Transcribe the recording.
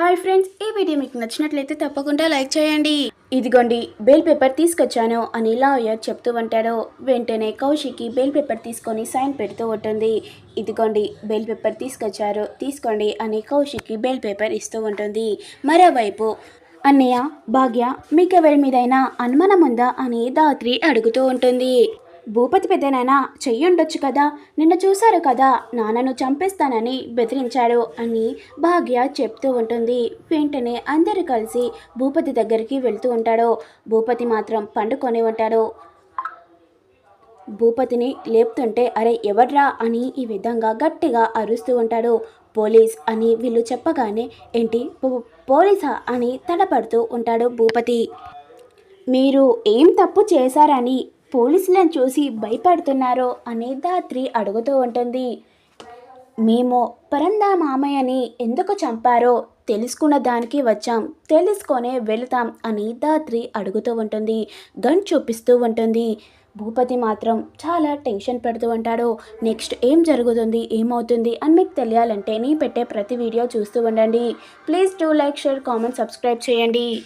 Hi friends ఈ video మీకు నచ్చినట్లయితే తప్పకుండా లైక్ చేయండి. ఇదిగోండి బెల్ పేపర్ తీసుకొచ్చాను అని లాయర్ చెప్తూ ఉంటాడు. వెంటనే కౌశికి బెల్ పేపర్ తీసుకొని సైన్ పెడుతూ ఉంటుంది. ఇదిగోండి బెల్ పేపర్ తీసుకొచ్చారు తీసుకోండి అని కౌశికి బెల్ పేపర్ ఇస్తూ ఉంటుంది. మరోవైపు అన్నయ్య భాగ్య మీకెవరి మీదైనా అనుమానం ఉందా అని దాత్రి అడుగుతూ ఉంటుంది. భూపతి పెద్దనైనా చెయ్యుండొచ్చు కదా? నిన్న చూశారు కదా? నాన్నను చంపేస్తానని బెదిరించాడు అని భాగ్య చెప్తూ ఉంటుంది. వెంటనే అందరూ కలిసి భూపతి దగ్గరికి వెళ్తూ ఉంటాడు. భూపతి మాత్రం పండుకొని ఉంటాడు. భూపతిని లేపుతుంటే అరే ఎవర్రా? అని ఈ విధంగా గట్టిగా అరుస్తూ ఉంటాడు. పోలీస్ అని వీళ్ళు చెప్పగానే ఏంటి? పో- పోలీసా? అని తడపడుతూ ఉంటాడు భూపతి. మీరు ఏం తప్పు చేశారని పోలీసులను చూసి భయపడుతున్నారో అని దాత్రి అడుగుతూ ఉంటుంది. మేము పరందా మామయ్యని ఎందుకు చంపారో తెలుసుకున్న దానికి వచ్చాం. తెలుసుకొనే వెళతాం అని దాత్రి అడుగుతూ ఉంటుంది. గన్ చూపిస్తూ ఉంటుంది. భూపతి మాత్రం చాలా టెన్షన్ పెడుతూ ఉంటాడు. నెక్స్ట్ ఏం జరుగుతుంది? ఏమవుతుంది? అని మీకు తెలియాలంటే నీ పెట్టే ప్రతి వీడియో చూస్తూ ఉండండి. Please do like share comment subscribe చేయండి.